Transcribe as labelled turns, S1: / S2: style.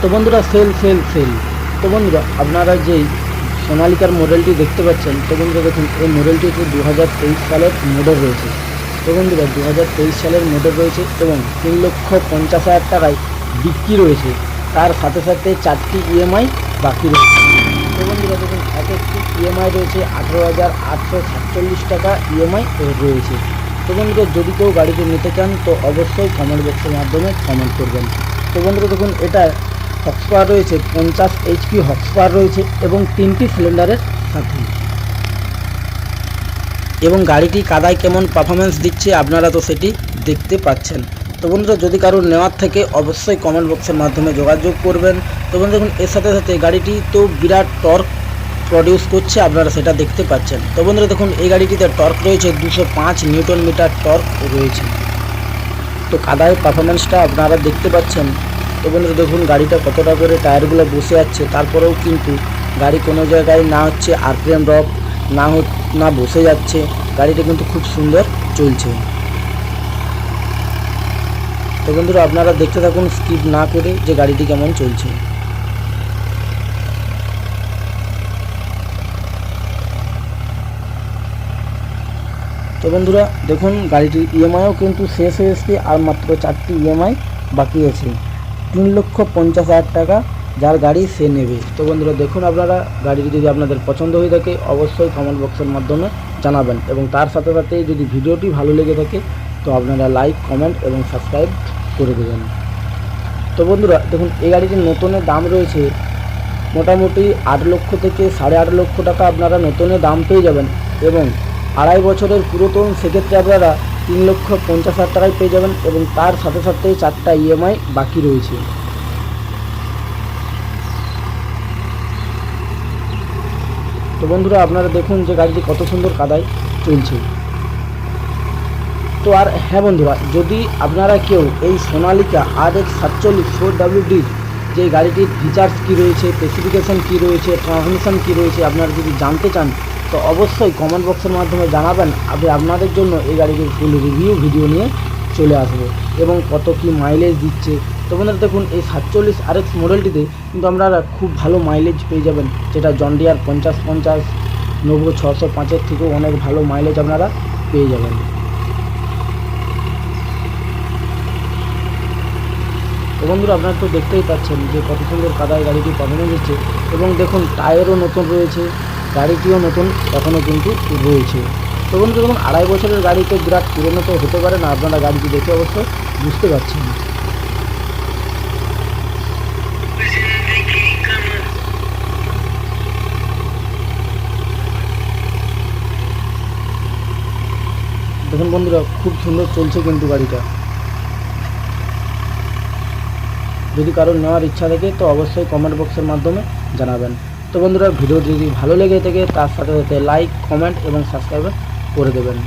S1: তো বন্ধুরা sell sell sell তো বন্ধুরা, আপনারা যেই সোনালিকার মডেলটি দেখতে পাচ্ছেন, তো বন্ধুরা দেখুন, এই মডেলটি হচ্ছে দু হাজার তেইশ সালের মডেল রয়েছে। তো বন্ধুরা দু হাজার তেইশ সালের মডেল রয়েছে এবং তিন লক্ষ পঞ্চাশ হাজার টাকায় বিক্রি রয়েছে। তার সাথে সাথে চারটি ইএমআই বাকি রয়েছে। তো বন্ধুরা দেখুন, এক একটি ইএমআই রয়েছে, আঠেরো হাজার আটশো সাতচল্লিশ টাকা ইএমআই রয়েছে। তো বন্ধুরা, যদি কেউ গাড়িটি নিতে চান, তো অবশ্যই কমেন্ট বক্সের মাধ্যমে কমেন্ট করবেন। তো বন্ধুরা দেখুন, এটা হক্সপাওয়ার রয়েছে, পঞ্চাশ এইচপি হক্সপাওয়ার রয়েছে এবং তিনটি সিলিন্ডারের সাথে। এবং গাড়িটি কাদায় কেমন পারফরমেন্স দিচ্ছে আপনারা তো সেটি দেখতে পাচ্ছেন। তো বন্ধুরা, যদি কারোর নেওয়ার থেকে, অবশ্যই কমেন্ট বক্সের মাধ্যমে যোগাযোগ করবেন। তো বন্ধুরা, দেখুন, এর সাথে সাথে গাড়িটি তো বিরাট টর্ক প্রডিউস করছে, আপনারা সেটা দেখতে পাচ্ছেন। তো বন্ধুরা, দেখুন, এই গাড়িটিতে টর্ক রয়েছে দুশো পাঁচ নিউটন মিটার টর্ক রয়েছে। তো কাদায় পারফরমেন্সটা আপনারা দেখতে পাচ্ছেন। তো দেখুন গাড়িটা কতটা করে টায়ারগুলো বসে যাচ্ছে তারপরেও কিন্তু গাড়ি কোনো জায়গায় না হচ্ছে আরপিএম ড্রপ না না বসে যাচ্ছে। গাড়িটা কিন্তু খুব সুন্দর চলছে। তো বন্ধুরা, আপনারা দেখতে থাকুন স্কিপ না করে যে গাড়িটি কেমন চলছে। তো বন্ধুরা, দেখুন গাড়িটির ইএমআইও কিন্তু শেষ হয়ে এসছে, আর মাত্র চারটি ইএমআই বাকি আছে। তিন লক্ষ পঞ্চাশ হাজার টাকা যার গাড়ি সে নেবে। তো বন্ধুরা, দেখুন আপনারা গাড়িটি যদি আপনাদের পছন্দ হয়ে থাকে, অবশ্যই কমেন্ট বক্সের মাধ্যমে জানাবেন এবং তার সাথে সাথে যদি ভিডিওটি ভালো লেগে থাকে, তো আপনারা লাইক কমেন্ট এবং সাবস্ক্রাইব করে দেবেন। তো বন্ধুরা, দেখুন, এই গাড়িটির নতুনের দাম রয়েছে মোটামুটি আট লক্ষ থেকে সাড়ে আট লক্ষ টাকা আপনারা নতুনের দাম পেয়ে যাবেন এবং আড়াই বছরের পুরাতন, সেক্ষেত্রে আপনারা তিন লক্ষ পঞ্চাশ হাজার টাকায় পেয়ে যাবেন এবং তার সাথে সাথে চারটা ইএমআই বাকি রয়েছে। তো বন্ধুরা, আপনারা দেখুন যে গাড়িটি কত সুন্দর কাদায় চলছে। তো আর হ্যাঁ বন্ধুরা, যদি আপনারা কেউ এই সোনালিকা আর এক্স সাতচল্লিশ ফোর ডাব্লিউডির যে গাড়িটির ফিচার্স কী রয়েছে স্পেসিফিকেশান কী রয়েছে ট্রান্সমিশন কী রয়েছে, আপনারা যদি জানতে চান তো অবশ্যই কমেন্ট বক্সের মাধ্যমে জানাবেন, আমি আপনাদের জন্য এই গাড়িটির ফুল রিভিউ ভিডিও নিয়ে চলে আসব এবং কত কি মাইলেজ দিচ্ছে। তো বন্ধুরা দেখুন, এই সাতচল্লিশ আর এক্স মডেলটিতে কিন্তু আপনারা খুব ভালো মাইলেজ পেয়ে যাবেন, যেটা জন্ডিয়ার পঞ্চাশ পঞ্চাশ নব্বই ছশো পাঁচের থেকেও অনেক ভালো মাইলেজ আপনারা পেয়ে যাবেন। তো বন্ধুরা আপনারা তো দেখতেই পাচ্ছেন যে কত সুন্দর কাদায় গাড়িটি পাঠানো যাচ্ছে এবং দেখুন টায়ারও নতুন রয়েছে। গাড়িটিও নতুন, এখনও কিন্তু রয়েছে। তো বন্ধুরা, দেখুন, আড়াই বছরের গাড়ি তো বিরাট পুরনো তো হতে পারে না, আপনারা গাড়িটি দেখে অবশ্য বুঝতে পারছেন। দেখুন বন্ধুরা, খুব সুন্দর চলছে কিন্তু গাড়িটা। যদি কারোর নেওয়ার ইচ্ছা থাকে, তো অবশ্যই কমেন্ট বক্সের মাধ্যমে জানাবেন। তো বন্ধুরা, ভিডিও যদি ভালো লেগে থাকে, তার সাথে সাথে লাইক কমেন্ট এবং সাবস্ক্রাইব করে দেবেন।